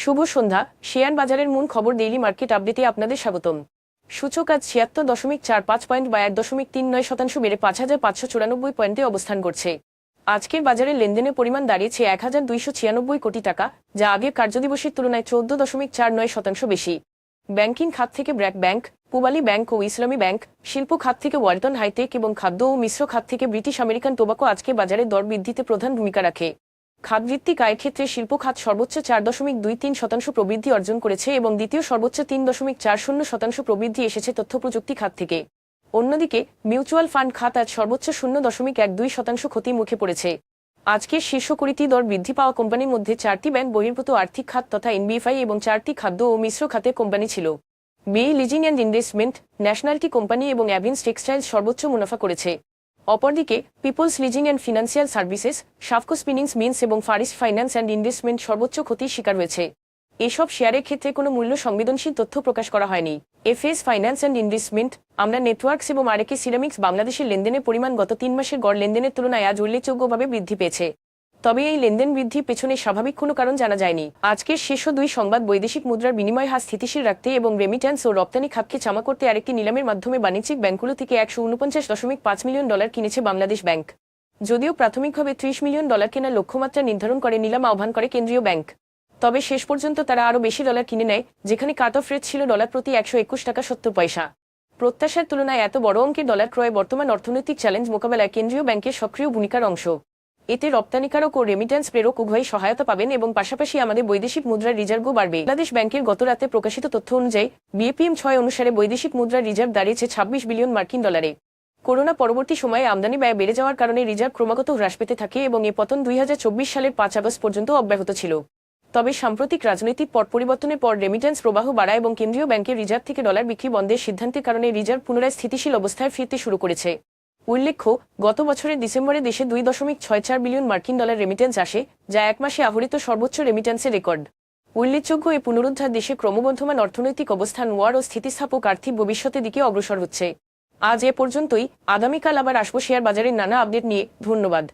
শুভ সন্ধ্যা। Share বাজারের মূল খবর ডেইলি মার্কেট আপডেটে আপনাদের স্বাগতম। সূচক আজ ছিয়াত্তর দশমিক চার পাঁচ পয়েন্ট বা এক দশমিক তিন নয় শতাংশ বেড়ে পাঁচ হাজার পাঁচশো চুরানব্বই পয়েন্টে অবস্থান করছে। আজকের বাজারে লেনদেনের পরিমাণ দাঁড়িয়েছে এক হাজার দুইশো ছিয়ানব্বই কোটি টাকা, যা আগের কার্যদিবসের তুলনায় চৌদ্দ দশমিক চার নয় শতাংশ বেশি। ব্যাংকিং খাত থেকে ব্র্যাক ব্যাংক, পুবালি ব্যাংক ও ইসলামী ব্যাংক, শিল্প খাত থেকে ওয়ালটন হাইটেক এবং খাদ্য ও মিশ্র খাত থেকে ব্রিটিশ আমেরিকান টোবাকো আজকে বাজারে দর বৃদ্ধিতে প্রধান ভূমিকা রাখে। খাতভিত্তিক আয়ের ক্ষেত্রে শিল্প খাত সর্বোচ্চ চার দশমিক দুই তিন শতাংশ প্রবৃদ্ধি অর্জন করেছে এবং দ্বিতীয় সর্বোচ্চ তিন দশমিক চার শূন্য শতাংশ প্রবৃদ্ধি এসেছে তথ্য প্রযুক্তি খাত থেকে। অন্যদিকে, মিউচুয়াল ফান্ড খাত আজ সর্বোচ্চ শূন্য দশমিক এক দুই শতাংশ ক্ষতি মুখে পড়েছে। আজকের শীর্ষ কুড়িটি দর বৃদ্ধি পাওয়া কোম্পানির মধ্যে চারটি ব্যাংক বহির্ভূত আর্থিক খাত তথা এনবিএফআই এবং চারটি খাদ্য ও মিশ্র খাতের কোম্পানি ছিল। B leasing and investment nationality company এবং অ্যাভিন্স টেক্সটাইলস সর্বোচ্চ মুনাফা করেছে। অপরদিকে peoples leasing and financial services Safko spinnings mills এবং ফারিস ফাইন্যান্স অ্যান্ড ইনভেস্টমেন্ট সর্বোচ্চ ক্ষতির শিকার হয়েছে। এসব শেয়ারের ক্ষেত্রে কোনো মূল্য সংবেদনশীল তথ্য প্রকাশ করা হয়নি। FS finance and investment Aamra networks এবং আরেকে সিরামিক্স বাংলাদেশের লেনদেনের পরিমাণ গত তিন মাসের গড় লেনদেনের তুলনায় আজ উল্লেখযোগ্যভাবে বৃদ্ধি পেয়েছে। তবে এই লেনদেন বৃদ্ধির পেছনে স্বাভাবিক কোনো কারণ জানা যায়নি। আজকের শীর্ষ দুই সংবাদ বৈদেশিক মুদ্রার বিনিময় হার স্থিতিশীল রাখতে এবং রেমিট্যান্স ও রপ্তানি খাতকে চামা করতে আরেকটি নিলামের মাধ্যমে বাণিজ্যিক ব্যাংকগুলো থেকে একশো উনপঞ্চাশ দশমিক পাঁচ মিলিয়ন ডলার কিনেছে বাংলাদেশ ব্যাংক। যদিও প্রাথমিকভাবে ত্রিশ মিলিয়ন ডলার কেনার লক্ষ্যমাত্রা নির্ধারণ করে নিলাম আহ্বান করে কেন্দ্রীয় ব্যাংক। তবে শেষ পর্যন্ত তারা আরও বেশি ডলার কিনে নেয়, যেখানে কাট অফ রেট ছিল ডলার প্রতি একশো একুশ টাকা সত্তর পয়সা। প্রত্যাশার তুলনায় এত বড় অঙ্কের ডলার ক্রয় বর্তমান অর্থনৈতিক চ্যালেঞ্জ মোকাবেলায় কেন্দ্রীয় ব্যাংকের সক্রিয় ভূমিকার অংশ। এতে রপ্তানিকারক ও রেমিট্যান্স প্রেরক উভয়ই সহায়তা পাবেন এবং পাশাপাশি আমাদের বৈদেশিক মুদ্রার রিজার্ভও বাড়বে। বাংলাদেশ ব্যাংকের গত রাতে প্রকাশিত তথ্য অনুযায়ী বিএপিএম ছয় অনুসারে বৈদেশিক মুদ্রার রিজার্ভ দাঁড়িয়েছে ছাব্বিশ বিলিয়ন মার্কিন ডলারে। করোনা পরবর্তী সময়ে আমদানি ব্যয় বেড়ে যাওয়ার কারণে রিজার্ভ ক্রমাগত হ্রাস পেতে থাকে এবং এ পতন দুই হাজার চব্বিশ সালের পাঁচ আগস্ট পর্যন্ত অব্যাহত ছিল। তবে সাম্প্রতিক রাজনৈতিক পট পরিবর্তনের পর রেমিট্যান্স প্রবাহ বাড়ায় এবং কেন্দ্রীয় ব্যাংকের রিজার্ভ থেকে ডলার বিক্রি বন্ধের সিদ্ধান্তের কারণে রিজার্ভ পুনরায় স্থিতিশীল অবস্থায় ফিরতে শুরু করেছে। উল্লেখ্য, গত বছরের ডিসেম্বরে দেশে দুই দশমিক ছয় চার বিলিয়ন মার্কিন ডলার রেমিটেন্স আসে, যা এক মাসে আহরিত সর্বোচ্চ রেমিটেন্সের রেকর্ড উল্লেখযোগ্য এই পুনরুদ্ধার দেশে ক্রমবর্ধমান অর্থনৈতিক অবস্থান ওয়ার ও স্থিতিস্থাপক আর্থিক ভবিষ্যতের দিকে অগ্রসর হচ্ছে। আজ এ পর্যন্তই। আগামীকাল আবার আসব শেয়ার বাজারের নানা আপডেট নিয়ে। ধন্যবাদ।